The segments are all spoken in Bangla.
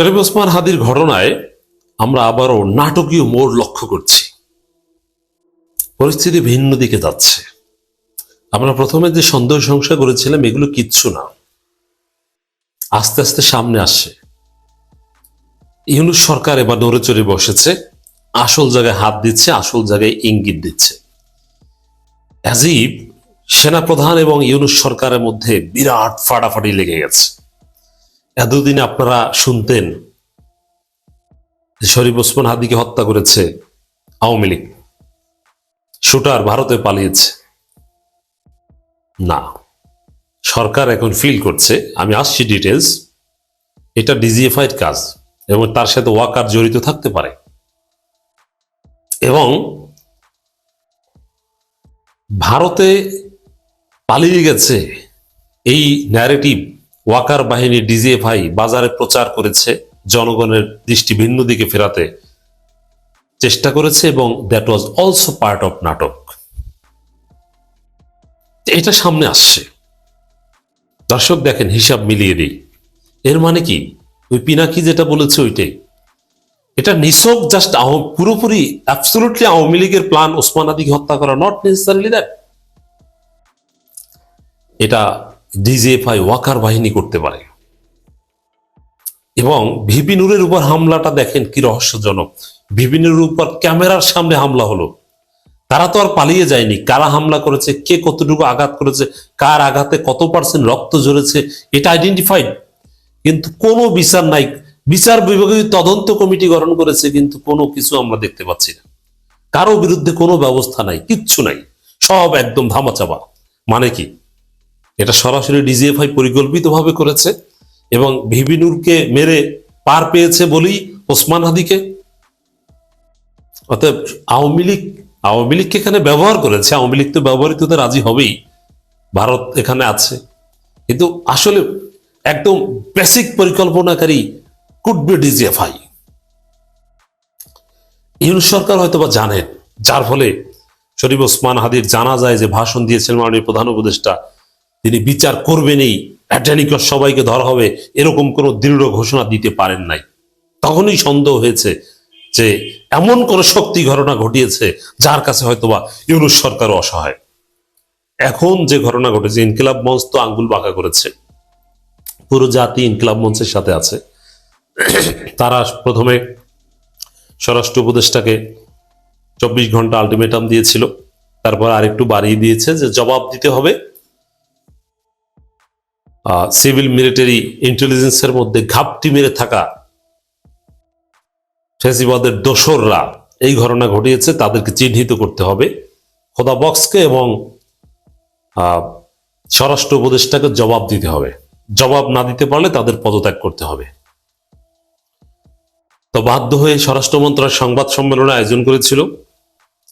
শরীফ ওসমান হাদির ঘটনায় আমরা আবারও নাটকীয় মোড় লক্ষ্য করছি। পরিস্থিতি ভিন্ন দিকে যাচ্ছে। আমরা প্রথমে যে সন্দেহ সংশয় করেছিলাম, এগুলো কিচ্ছু না। আস্তে আস্তে সামনে আসছে ইউনুস সরকার এবার নড়ে চড়ে বসেছে। আসল জায়গায় হাত দিচ্ছে, আসল জায়গায় ইঙ্গিত দিচ্ছে। অ্যাজিব সেনাপ্রধান এবং ইউনুস সরকারের মধ্যে বিরাট ফাটাফাটি লেগে গেছে। এতদিন আপনারা শুনতেন শরীফ ওসমান হাদিকে হত্যা করেছে আওয়ামী লীগ। শুটার ভারতে পালিয়েছে। না, সরকার এখন ফিল করছে। আমি আসছি ডিটেলস এটা ডিজিএফআইয়ের কাজ এবং তার সাথে ওয়াকার জড়িত থাকতে পারে। এবং ভারতে পালিয়ে গেছে এই ন্যারেটিভ ওয়াকার বাহিনী ডিজিএফআই বাজারে প্রচার করেছে, জনগণের দৃষ্টি ভিন্ন দিকে ফেরাতে চেষ্টা করেছে এবং that was also part of নাটক। এটা সামনে আসছে। দর্শক দেখেন, হিসাব মিলিয়ে দিই। এর মানে কি? ওই পিনাকি যেটা বলেছে ওইটাই। এটা নিছক জাস্ট পুরোপুরি অ্যাবসলুটলি আওয়ামী লীগের প্ল্যান ওসমান আদিকে হত্যা করা নট নেসেসারিলি দ্যাট এটা ডিজিএফআই ওয়াকার বাহিনী করতে পারে। এবং ভিপি নুরের উপর হামলাটা দেখেন কি রহস্যজনক। ভিপি নুরের উপর ক্যামেরার সামনে হামলা হলো। তারা তো আর পালিয়ে যায়নি। কারা হামলা করেছে? কে কতটুকু আঘাত করেছে? কার আঘাতে কত পার্সেন্ট রক্ত ঝরেছে? এটা আইডেন্টিফাইড কিন্তু কোনো বিচার নাই। বিচার বিভাগীয় তদন্ত কমিটি গঠন করেছে, কিন্তু কোনো কিছু আমরা দেখতে পাচ্ছি না। কারও বিরুদ্ধে কোনো ব্যবস্থা নাই, কিচ্ছু নাই। সব একদম ধামাচাপা। মানে কি? এটা সরাসরি ডিজিএফআই পরিকল্পিতভাবে করেছে এবং ভিবিনুরকে মেরে পার পেয়েছে বলেই ওসমান হাদিকে। অতএব আওয়ামী লীগ, আওয়ামী লীগকে এখানে ব্যবহার করেছে, আওয়ামী লীগ তো ব্যবহৃত হতে রাজি হবেই, ভারত এখানে আছে। কিন্তু আসলে একদম বেসিক পরিকল্পনাকারী কুড বি ডিজিএফআই ইউনুস সরকার হয়তো বা জানেন, যার ফলে শরীফ ওসমান হাদির জানা যায় যে ভাষণ দিয়েছেন মাননীয় প্রধান উপদেষ্টা তিনি বিচার করবেনই অ্যাটেনিকর সবাইকে ধরা হবে, এরকম কোনো দৃঢ় ঘোষণা দিতে পারেন নাই। তখনই সন্দেহ হয়েছে যে এমন কোন শক্তি ঘটনা ঘটিয়েছে যার কাছে হয়তোবা ইউনুস সরকারও অসহায়। এখন যে ঘটনা ঘটেছে, ইনকিলাব মঞ্চ তো আঙ্গুল বাঁকা করেছে। পুরো জাতি ইনকিলাব মঞ্চের সাথে আছে। তারা প্রথমে স্বরাষ্ট্র উপদেষ্টাকে চব্বিশ ঘণ্টা আলটিমেটাম দিয়েছিল, তারপর আরেকটু বাড়িয়ে দিয়েছে যে জবাব দিতে হবে সিভিল মিলিটারি ইন্টেলিজেন্সের মধ্যে ঘাপটি মেরে থাকা ফেসিবাদের দোসররা এই ঘটনা ঘটিয়েছে, তাদেরকে চিহ্নিত করতে হবে। খোদা বক্সকে এবং স্বরাষ্ট্র উপদেষ্টাকে জবাব দিতে হবে। জবাব না দিতে পারলে তাদের পদত্যাগ করতে হবে। তো বাধ্য হয়ে স্বরাষ্ট্র মন্ত্রণালয় সংবাদ সম্মেলনে আয়োজন করেছিল,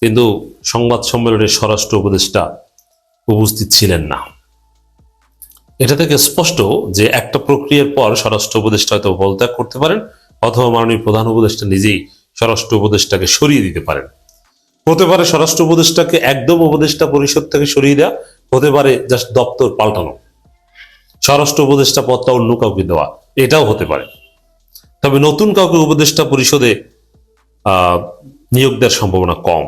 কিন্তু সংবাদ সম্মেলনে স্বরাষ্ট্র উপদেষ্টা উপস্থিত ছিলেন না। এটা থেকে স্পষ্ট যে একটা প্রক্রিয়ার পর স্বরাষ্ট্র উপদেষ্টা হয়তো পদত্যাগ করতে পারেন অথবা মাননীয় প্রধান উপদেষ্টা নিজেই স্বরাষ্ট্র উপদেষ্টাকে সরিয়ে দিতে পারেন। হতে পারে স্বরাষ্ট্র উপদেষ্টাকে একদম উপদেষ্টা পরিষদ থেকে সরিয়ে দেওয়া হতে পারে জাস্ট দপ্তর পাল্টানো। স্বরাষ্ট্র উপদেষ্টা পদটা অন্য কাউকে দেওয়া, এটাও হতে পারে। তবে নতুন কাউকে উপদেষ্টা পরিষদে নিয়োগ দেওয়ার সম্ভাবনা কম।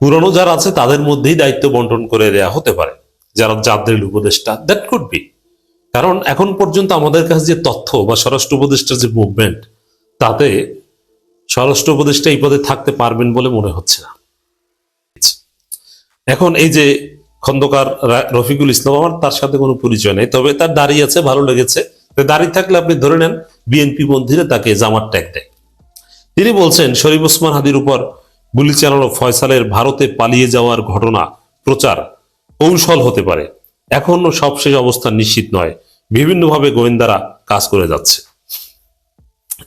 পুরনো যারা আছে তাদের মধ্যেই দায়িত্ব বন্টন করে দেয়া হতে পারে। যারা যাদের উপদেষ্টা দ্যাট কুড বি কারণ এখন পর্যন্ত আমাদের কাছে যে তথ্য বা স্বরাষ্ট্র উপদেষ্টার যে মুভমেন্ট তাতে স্বরাষ্ট্র উপদেষ্টা এই পদে থাকতে পারবেন বলে মনে হচ্ছে না। এখন এই যে খন্দকার রফিকুল ইসলাম, আমার তার সাথে কোনো পরিচয় নেই, তবে তার দাঁড়িয়ে আছে, ভালো লেগেছে। তো দাঁড়িয়ে থাকলে আপনি ধরে নেন বিএনপি মন্ত্রীরা তাকে জামার ট্যাগ দেয়। তিনি বলছেন, শরীফ ওসমান হাদির উপর গুলি চালানো ফয়সালের ভারতে পালিয়ে যাওয়ার ঘটনা প্রচার। কৌশল হতে পারে। এখনও সবশেষ অবস্থা নিশ্চিত নয়। বিভিন্নভাবে গোয়েন্দারা কাজ করে যাচ্ছে।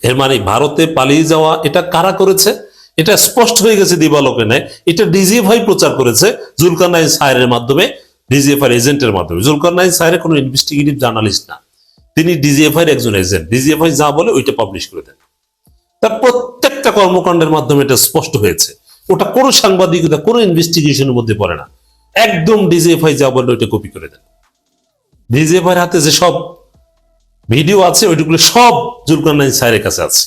এর মানে ভারতে পালিয়ে যাওয়া এটা কারা করেছে? এটা স্পষ্ট হয়ে গেছে দিবালোকে নেয় এটা ডিজিএফআই প্রচার করেছে জুলকার নাইন সাহের মাধ্যমে, ডিজিএফআই এজেন্টের মাধ্যমে। জুলকার নাইন সাহের কোনো ইনভেস্টিগেটিভ জার্নালিস্ট না। তিনি ডিজিএফআই একজন এজেন্ট ডিজিএফআই যা বলে ওইটা পাবলিশ করে দেন। তার প্রত্যেকটা কর্মকাণ্ডের মাধ্যমে এটা স্পষ্ট হয়েছে। ওটা কোনো সাংবাদিকতা কোনো ইনভেস্টিগেশনের মধ্যে পড়ে না। একদম ডিজিএফআই যা বলল ওইটা কপি করে দেন। ডিজিএফআই হাতে যে সব ভিডিও আছে, ওইটুকুলো সব জুলকারনাইন স্যারের কাছে আছে।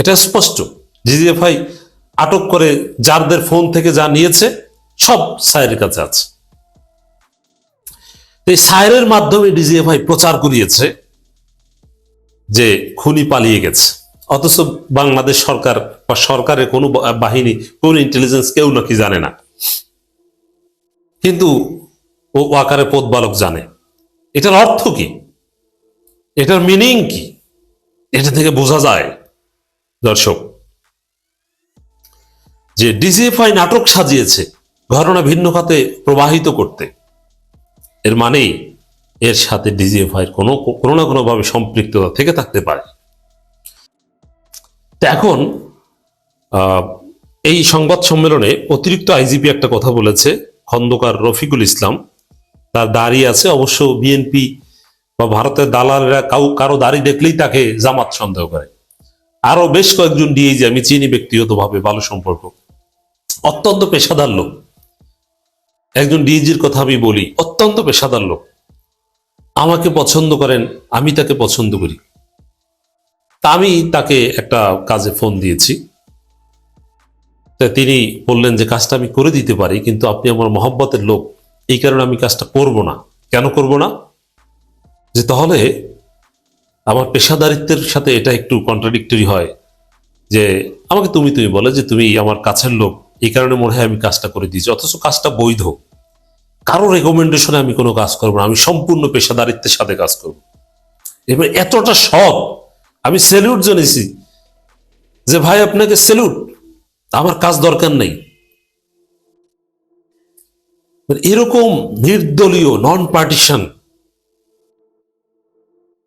এটা স্পষ্ট। জিজিএফআই আটক করে যারদের ফোন থেকে যা নিয়েছে, সব সায়ের কাছে আছে। এই সায়ের মাধ্যমে ডিজিএফআই প্রচার করিয়েছে যে খুনি পালিয়ে গেছে। অথচ বাংলাদেশ সরকার বা সরকারের কোনো বাহিনী, কোন ইন্টেলিজেন্স কেউ নাকি জানে না। কিন্তু ও ওয়াকারে বালক জানে। এটার অর্থ কি? এটার মিনিং কি? এটা থেকে বোঝা যায়। দর্শক, যে ডিজিএফআই নাটক সাজিয়েছে ঘটনা ভিন্ন খাতে প্রবাহিত করতে, এর মানেই এর সাথে ডিজিএফআই কোনো কোনো না কোনোভাবে সম্পৃক্ততা থেকে থাকতে পারে। এখন এই সংবাদ সম্মেলনে অতিরিক্ত আইজিপি একটা কথা বলেছে। খন্দকার রফিকুল ইসলাম। তার দাঁড়িয়ে আছে, অবশ্য বিএনপি বা ভারতের দালালেরা কাউ কারও দাড়ি দেখলেই তাকে জামাত সন্দেহ করে। আরও বেশ কয়েকজন ডিএইজি আমি চিনি ব্যক্তিগতভাবে, ভালো সম্পর্ক। অত্যন্ত পেশাদার লোক। একজন ডিএইজির কথা আমি বলি, অত্যন্ত পেশাদার লোক। আমাকে পছন্দ করেন, আমি তাকে পছন্দ করি। তা আমি তাকে একটা কাজে ফোন দিয়েছি। তা তিনি বললেন যে, কাজটা আমি করে দিতে পারি, কিন্তু আপনি আমার মহব্বতের লোক। এই কারণে আমি কাজটা করব না। কেন করব না? যে তাহলে আমার পেশাদারিত্বের সাথে এটা একটু কন্ট্রাডিক্টরি হয়। যে, আমাকে তুমি তুমি বলে যে, তুমি আমার কাছের লোক। এই কারণে মনে হয় আমি কাজটা করে দিয়েছি। অথচ কাজটা বৈধ। কারও রেকমেন্ডেশনে আমি কোনো কাজ করব না। আমি সম্পূর্ণ পেশাদারিত্বের সাথে কাজ করব। এবার এতটা সব আমি স্যালিউট জানিয়েছি যে, ভাই, আপনাকে স্যালুট আমার কাজ দরকার নেই। মানে এরকম নির্দলীয় নন পার্টিশন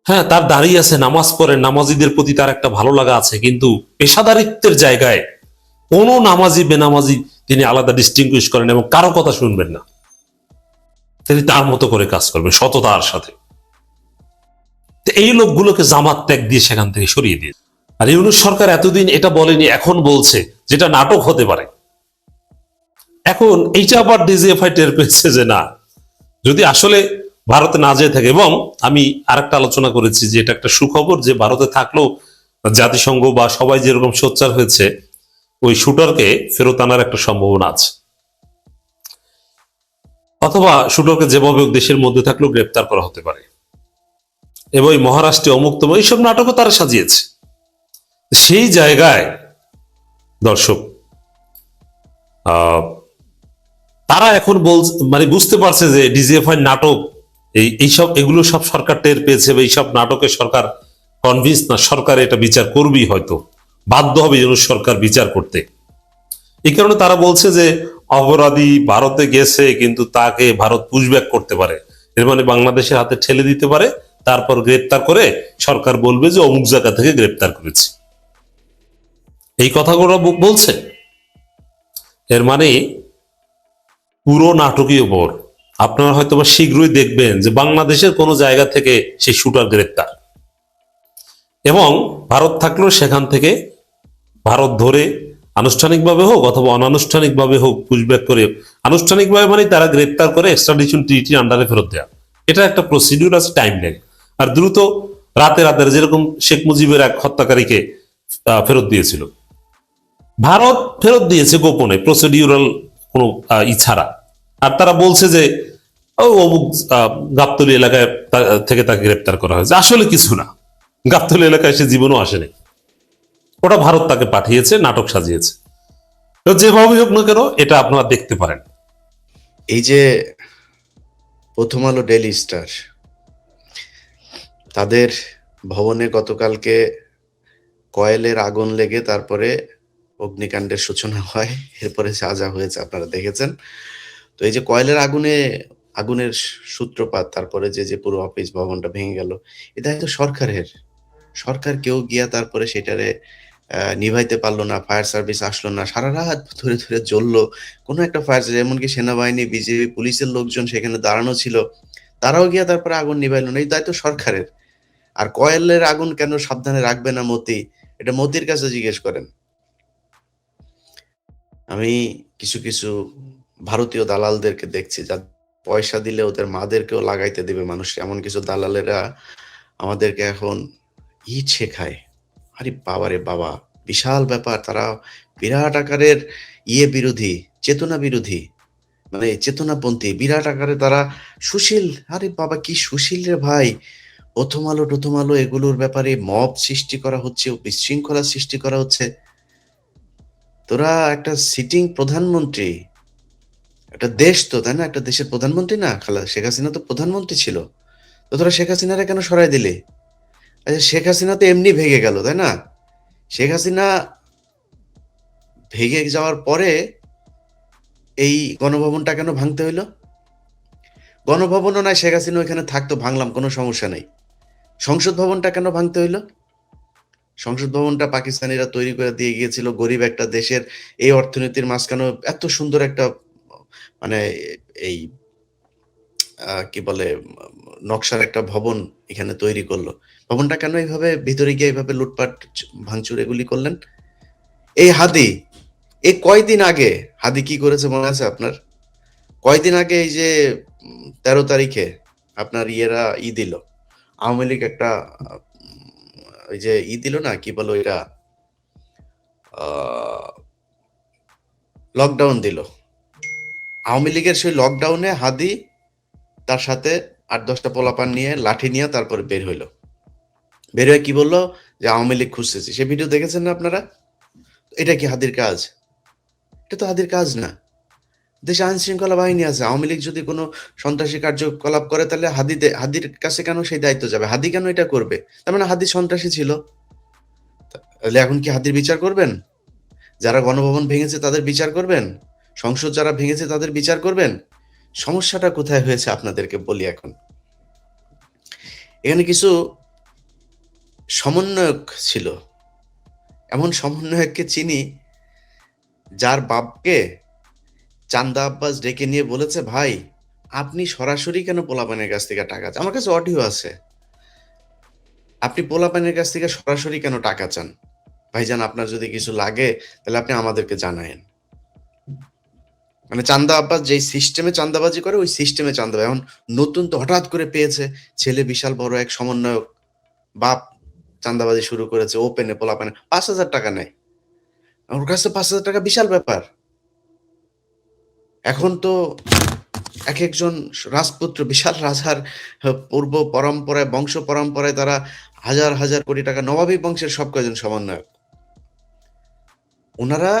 হ্যাঁ তার দাঁড়িয়ে আছে, নামাজ পড়ে, নামাজিদের প্রতি তার একটা ভালো লাগা আছে, কিন্তু পেশাদারিত্বের জায়গায় কোনো নামাজি, বেনামাজি তিনি আলাদা ডিস্টিংগুইশ করেন এবং কারও কথা শুনবেন না। তিনি তার মতো করে কাজ করবেন, সততার সাথে। এই লোকগুলোকে জামাত ত্যাগ দিয়ে সেখান থেকে সরিয়ে দিয়ে আর ইউনুস সরকার এতদিন এটা বলেনি, এখন বলছে যেটা নাটক হতে পারে। এখন এইটা আবার ডিজিএফআই টের পেয়েছে যে না, যদি আসলে ভারতে না যেয়ে থাকে, এবং আমি আরেকটা আলোচনা করেছি যে এটা একটা সুখবর যে ভারতে থাকলেও জাতিসংঘ বা সবাই যেরকম সোচ্চার হয়েছে, ওই শুটারকে ফেরত আনার একটা সম্ভাবনা আছে। অথবা শুটারকে যেভাবে দেশের মধ্যে থাকলেও গ্রেপ্তার করা হতে পারে। এবং মহারাষ্ট্রে অমুক্তম এইসব নাটকও তারা সাজিয়েছে। সেই জায়গায় দর্শক তারা এখন বল মানে বুঝতে পারছে যে ডিজিএফআই নাটক, এই, এইসব, এগুলো সব সরকার টের পেয়েছে বা এইসব নাটকে সরকার কনভিন্স না, সরকার এটা বিচার করবেই হয়তো। বাধ্য হবে যেন সরকার বিচার করতে। এই কারণে তারা বলছে যে অপরাধী ভারতে গেছে, কিন্তু তাকে ভারত পুশব্যাক করতে পারে। এর মানে বাংলাদেশের হাতে ঠেলে দিতে পারে, তারপর গ্রেপ্তার করে সরকার বলবে যে অমুক জায়গা থেকে গ্রেপ্তার করেছে। এই কথাগুলো বলছে। এর মানে পুরো নাটকীয় বর আপনারা হয়তো বা শীঘ্রই দেখবেন যে বাংলাদেশের কোনো জায়গা থেকে সেই শুটার গ্রেপ্তার। এবং ভারত থাকলেও সেখান থেকে ভারত ধরে আনুষ্ঠানিকভাবে হোক অথবা অনানুষ্ঠানিকভাবে হোক পুশব্যাক করে, আনুষ্ঠানিকভাবে মানে তারা গ্রেপ্তার করে এক্সট্রাডিশন ট্রিটি আন্ডারে ফেরত দেওয়া এটা একটা প্রসিডিউর আছে টাইম লাগে আর দ্রুত রাতে রাতে যেরকম শেখ মুজিবের এক হত্যাকারীকে ফেরত দিয়েছিল। ভারত ফেরত দিয়েছে গোপনে প্রসিডিউরাল কোনো ই ছাড়া। আর তারা বলছে যে অমুক গাবতলী এলাকায় থেকে তাকে গ্রেপ্তার করা হয়েছে। আসলে কিছু না। গাবতলী এলাকায় সে জীবনও আসেনি। ওটা ভারত তাকে পাঠিয়েছে, নাটক সাজিয়েছে। তো যেভাবে হোক না কেন, এটা আপনারা দেখতে পারেন। এই যে প্রথম আলো ডেলি স্টার, তাদের ভবনে গতকালকে কয়েলের আগুন লেগে তারপরে অগ্নিকাণ্ডের সূচনা হয়, এরপরে যা হয়েছে আপনারা দেখেছেন। তো এই যে কয়েলের আগুনে, আগুনের সূত্রপাত, তারপরে যে যে পুরো অফিস ভবনটা ভেঙে গেল, এটা হয়তো সরকারের। সরকার কেউ গিয়া তারপরে সেটারে নিভাইতে পারল না, ফায়ার সার্ভিস আসলো না, সারা রাত ধরে ধরে জ্বললো। কোনো একটা ফায়ার সার্ভিস এমনকি সেনাবাহিনী বিজেপি পুলিশের লোকজন সেখানে দাঁড়ানো ছিল, তারাও গিয়া তারপরে আগুন নিভাইলো না, এই দায়িত্ব সরকারের। আর কয়েলের আগুন কেন সাবধানে রাখবে না মতি? এটা মতির কাছে জিজ্ঞেস করেন। আমি কিছু কিছু ভারতীয় দালালদেরকে দেখছি যাদের পয়সা দিলে ওদের মাদেরকেও লাগাইতে দিবে মানুষ। এমন কিছু দালালেরা আমাদেরকে এখন ইট শেখায়। আরে বাবারে বাবা, বিশাল ব্যাপার। তারা বিরাট আকারের ইয়ে বিরোধী, চেতনা বিরোধী। মানে চেতনাপন্থী, বিরাট আকারে তারা সুশীল। আরে বাবা, কি সুশীল রে ভাই। প্রথম আলো প্রথম আলো, এগুলোর ব্যাপারে মব সৃষ্টি করা হচ্ছে, বিশৃঙ্খলা সৃষ্টি করা হচ্ছে। তোরা একটা সিটিং প্রধানমন্ত্রী। একটা দেশ তো, তাই না? একটা দেশের প্রধানমন্ত্রী না? খালা, শেখ হাসিনা তো প্রধানমন্ত্রী ছিল। তো তোরা শেখ হাসিনারে কেন সরাই দিলে? আচ্ছা শেখ হাসিনা তো এমনি ভেঙে গেল, তাই না? শেখ হাসিনা ভেঙে যাওয়ার পরে এই গণভবনটা কেন ভাঙতে হইল? গণভবনও নয় শেখ হাসিনা ওইখানে থাকতো, ভাঙলাম, কোনো সমস্যা নেই। সংসদ ভবনটা কেন ভাঙতে হইল? সংসদ ভবনটা পাকিস্তানিরা তৈরি করে দিয়ে গিয়েছিল। গরিব একটা দেশের এই অর্থনীতির মাঝখানে এত সুন্দর একটা মানে এই কি বলে, নকশার একটা ভবন এখানে তৈরি করল। ভবনটা কেন এইভাবে ভিতরে গিয়ে এইভাবে লুটপাট ভাঙচুর এগুলি করলেন? এই হাদি, এই কয়দিন আগে, হাদি কি করেছে মনে আছে আপনার? কয়দিন আগে এই যে, তেরো তারিখে আপনার ইয়েরা ই দিল, আওয়ামী লীগ একটা ওই যে ই দিল না, কি বলো এটা লকডাউন দিল। আওয়ামী লীগের সেই লকডাউনে হাদি তার সাথে আট দশটা পোলাপান নিয়ে লাঠি নিয়ে তারপরে বের হইল। বের হয়ে কি বলল? যে আওয়ামী লীগ খুঁজতেছি। সে ভিডিও দেখেছেন না আপনারা? এটা কি হাদির কাজ? এটা তো হাদির কাজ না। দেশে আইন শৃঙ্খলা বাহিনী আছে, আওয়ামী লীগ যদি কোনো সন্ত্রাসী কার্যকলাপ করে, তাহলে হাদি হাদির কাছে কেন সেই দায়িত্ব যাবে? হাদি কেন এটা করবে? তার মানে হাদি সন্ত্রাসী ছিল। তাহলে এখন কি হাদির বিচার করবেন? যারা গণভবন ভেঙেছে তাদের বিচার করবেন? সংসদ যারা ভেঙেছে তাদের বিচার করবেন? সমস্যাটা কোথায় হয়েছে আপনাদেরকে বলি এখন? এখানে কিছু সমন্বয়ক ছিল। এমন সমন্বয়ককে চিনি যার বাপকে চান্দা আব্বাস ডেকে নিয়ে বলেছে, ভাই, আপনি সরাসরি কেন পোলাপানের কাছ থেকে টাকা চান? আমার কাছে অডিও আছে। আপনি পোলাপানের কাছ থেকে সরাসরি কেন টাকা চান? ভাইজান, আপনার যদি কিছু লাগে, তাহলে আপনি আমাদেরকে জানায়েন। মানে চান্দা আব্বাস যেই সিস্টেমে চান্দাবাজি করে, ওই সিস্টেমে চান্দা এখন নতুন তো হঠাৎ করে পেয়েছে, ছেলে বিশাল বড় এক সমন্বয়ক বাপ চান্দাবাজি শুরু করেছে, ওপেনে পোলাপানে। পাঁচ হাজার টাকা নেয়। ওর কাছে পাঁচ হাজার টাকা বিশাল ব্যাপার। এখন তো এক একজন রাজপুত্র, বিশাল রাজার পূর্ব পরম্পরায়, বংশ পরম্পরায় তারা হাজার হাজার কোটি টাকা নবাবী বংশের সব কয়জন সমন্বয়ক? ওনারা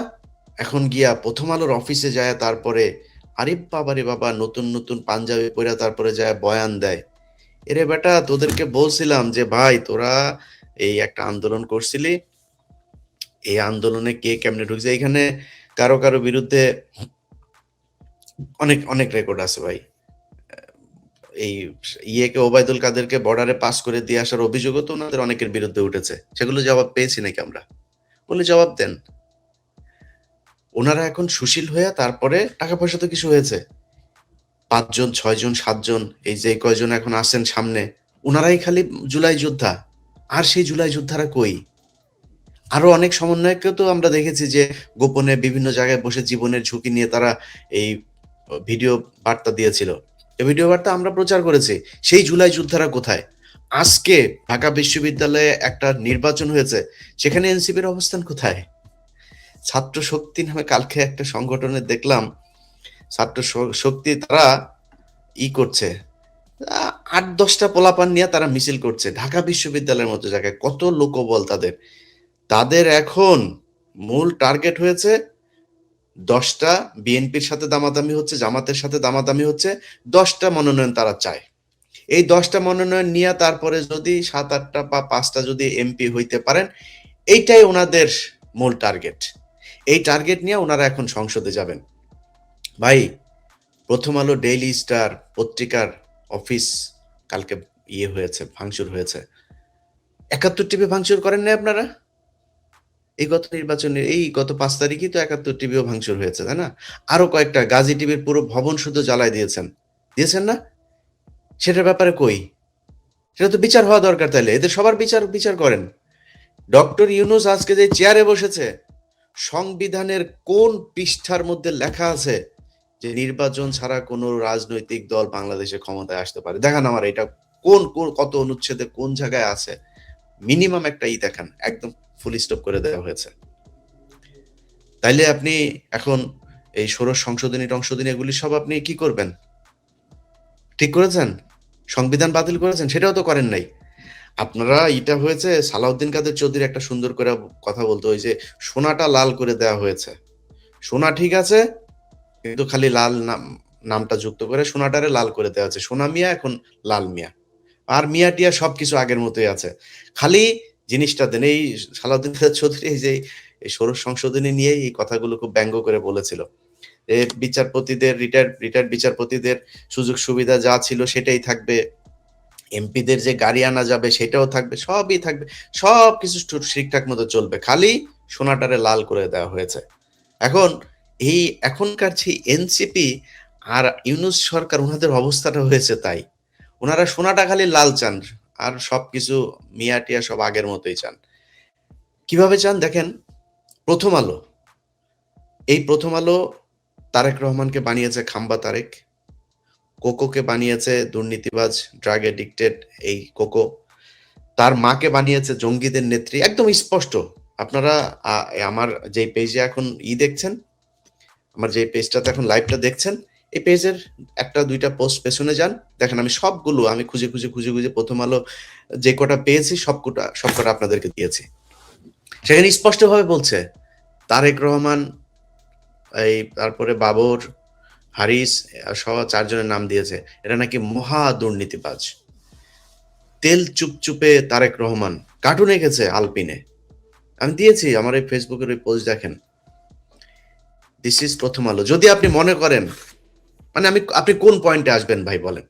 এখন গিয়া প্রথম আলোর অফিসে যায়, তারপরে আরে বাবারে বাবা নতুন নতুন পাঞ্জাবি পরে তারপরে যায় বয়ান দেয়। এরে বেটা, তোদেরকে বলছিলাম যে, ভাই, তোরা এই একটা আন্দোলন করছিলি। এই আন্দোলনে কে কেমনে ঢুকছে? এখানে কারও কারও বিরুদ্ধে অনেক অনেক রেকর্ড আছে ভাই। এই ইয়েকে ওবায়দুল কাদেরকে বর্ডারে পাস করে দিয়ে আসার অভিযোগও তো ওনাদের অনেকের বিরুদ্ধে উঠেছে। সেগুলো জবাব পেয়েছি নাকি আমরা? বলে জবাব দেন। ওনারা এখন সুশীল হয়ে তারপরে টাকা পয়সা তো কিছু হয়েছে। পাঁচজন, ছয়জন, সাতজন, এই যে কয়জন এখন আসেন সামনে, ওনারাই খালি জুলাই যোদ্ধা। আর সেই জুলাই যোদ্ধারা কই? আরও অনেক সমন্বয়কে তো আমরা দেখেছি যে গোপনে বিভিন্ন জায়গায় বসে জীবনের ঝুঁকি নিয়ে তারা এই ভিডিও বার্তা দিয়েছিল। এই ভিডিও বার্তা আমরা প্রচার করেছি। সেই জুলাই যোদ্ধারা কোথায়? আজকে ঢাকা বিশ্ববিদ্যালয়ে একটা নির্বাচন হয়েছে। সেখানে এনসিপির অবস্থান কোথায়? ছাত্র শক্তি নামে কালকে একটা সংগঠনে দেখলাম, ছাত্র শক্তি তারা ই করছে। আট, দশটা পোলাপান নিয়ে তারা মিছিল করছে। ঢাকা বিশ্ববিদ্যালয়ের মতো জায়গায় কত লোকবল তাদের। তাদের এখন মূল টার্গেট হয়েছে দশটা বিএনপির সাথে দামাদামি হচ্ছে, জামাতের সাথে দামাদামি হচ্ছে, দশটা মনোনয়ন তারা চায়। এই দশটা মনোনয়ন নিয়ে তারপরে যদি সাত আটটা বা পাঁচটা যদি এমপি হইতে পারেন, এইটাই ওনাদের মূল টার্গেট। এই টার্গেট নিয়ে ওনারা এখন সংসদে যাবেন। ভাই, প্রথম আলো ডেইলি স্টার পত্রিকার অফিস কালকে ইয়ে হয়েছে, ভাঙচুর হয়েছে। একাত্তর টিভি ভাঙচুর করেন না আপনারা? এই গত নির্বাচনের, এই গত পাঁচ তারিখই তো একাত্তর টিভিও ভাঙচুর হয়েছে, তাই না? আরও কয়েকটা গাজী টিভির পুরো ভবন শুধু জ্বালায় দিয়েছেন। দিয়েছেন না? সেটার ব্যাপারে কই? সেটা তো বিচার হওয়া দরকার তাইলে। এদের সবার বিচার বিচার করেন। ডক্টর ইউনুস আজকে যে চেয়ারে বসেছে, সংবিধানের কোন পৃষ্ঠার মধ্যে লেখা আছে যে নির্বাচন ছাড়া কোনো রাজনৈতিক দল বাংলাদেশে ক্ষমতায় আসতে পারে? দেখান আমার এটা কোন, কত অনুচ্ছেদে কোন জায়গায় আছে? মিনিমাম একটা ই দেখান, একদম ফুল স্টপ করে দেওয়া হয়েছে। তাইলে আপনি এখন এই ষোড়শ সংশোধনী, টংশোধনী এগুলি সব আপনি কি করবেন? ঠিক করেছেন? সংবিধান বাতিল করেছেন? সেটাও তো করেন নাই। আপনারা এটা হয়েছে, সালাউদ্দিন কাদের চৌধুরী একটা সুন্দর করে কথা বলতো যে সোনাটা লাল করে দেওয়া হয়েছে। সোনা ঠিক আছে, কিন্তু খালি লাল নাম, নামটা যুক্ত করে সোনাটারে লাল করে দেওয়া হয়েছে। সোনা মিয়া এখন লাল মিয়া। আর মিয়া টিয়া সবকিছু আগের মতোই আছে। খালি জিনিসটা দেন, এই সালাউদ্দিন চৌধুরী যে, এই ষোড়শ সংশোধনী নিয়ে এই কথাগুলো খুব ব্যঙ্গ করে বলেছিল। বিচারপতিদের রিটায়ার্ড রিটায়ার্ড বিচারপতিদের সুযোগ সুবিধা যা ছিল সেটাই থাকবে। এমপিদের যে গাড়ি আনা যাবে সেটাও থাকবে, সবই থাকবে সব কিছু ঠিকঠাক মতো চলবে। খালি সোনাটারে লাল করে দেওয়া হয়েছে। এখন এই এখনকার সেই এনসিপি আর ইউনুস সরকার ওনাদের অবস্থাটা হয়েছে তাই। ওনারা সোনাটা খালি লাল চান আর সবকিছু মিয়া টিয়া সব আগের মতোই চান। কীভাবে চান দেখেন? প্রথম আলো। এই প্রথম আলো তারেক রহমানকে বানিয়েছে খাম্বা তারেক। কোকোকে বানিয়েছে দুর্নীতিবাজ ড্রাগ এডিক্টেড এই কোকো। তার মাকে বানিয়েছে জঙ্গিদের নেত্রী। একদম স্পষ্ট। আপনারা আমার যে পেজে এখন ই দেখছেন, আমার যে পেজটাতে এখন লাইভটা দেখছেন এই পেজের একটা, দুইটা পোস্ট পেছনে যান। দেখেন আমি সবগুলো, আমি খুঁজে খুঁজে খুঁজে খুঁজে প্রথম আলো যে কটা পেয়েছি সব কটা সব কটা আপনাদেরকে দিয়েছি। সেখানে স্পষ্টভাবে বলছে, তারেক রহমান, এই তারপরে বাবর, হারিস, সহ চারজনের নাম দিয়েছে। এটা নাকি মহা দুর্নীতিবাজ। তেল চুপচুপে তারেক রহমান কার্টুন এঁকেছে আলপিনে। আমি দিয়েছি, আমার এই ফেসবুকের ওই পোস্ট দেখেন। দিস ইজ প্রথম আলো। যদি আপনি মনে করেন মানে আমি, আপনি কোন পয়েন্টে আসবেন ভাই বলেন?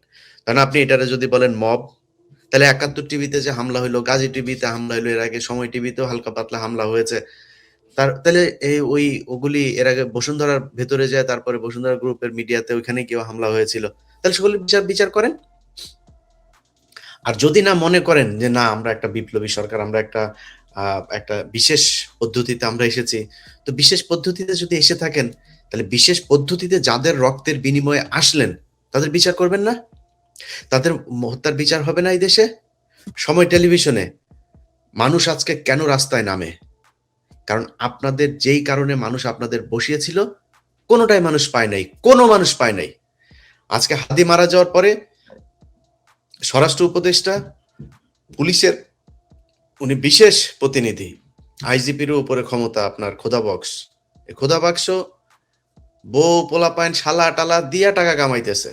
কারণ আপনি এটারে যদি বলেন মব তাহলে একাত্তর টিভিতে যে হামলা হইল, গাজী টিভিতে হামলা হইল, এর আগে সময় টিভিতেও হালকা পাতলা হামলা হয়েছে। তার, তাহলে এই, ওই, ওগুলি এর আগে বসুন্ধরার ভেতরে যায়, তারপরে বসুন্ধরা গ্রুপের মিডিয়াতে ওইখানে কেউ হামলা হয়েছিল। তাহলে সেগুলি বিচার বিচার করেন? আর যদি না মনে করেন যে না, আমরা একটা বিপ্লবী সরকার, আমরা একটা একটা বিশেষ পদ্ধতিতে আমরা এসেছি, তো বিশেষ পদ্ধতিতে যদি এসে থাকেন তাহলে বিশেষ পদ্ধতিতে যাদের রক্তের বিনিময়ে আসলেন, তাদের বিচার করবেন না? তাদের হত্যার বিচার হবে না এই দেশে? সময় টেলিভিশনে, মানুষ আজকে কেন রাস্তায় নামে? কারণ আপনাদের যেই কারণে মানুষ আপনাদের বসিয়েছিল, কোনোটাই মানুষ পায় নাই, কোনো মানুষ পায় নাই। আজকে হাদি মারা যাওয়ার পরে স্বরাষ্ট্র উপদেষ্টা, পুলিশের উনি বিশেষ প্রতিনিধি, আইজিপির উপরে ক্ষমতা, আপনার খোদা বক্স। খোদা বাক্স বউ পোলাপাইন শালা টালা দিয়া টাকা কামাইতেছে।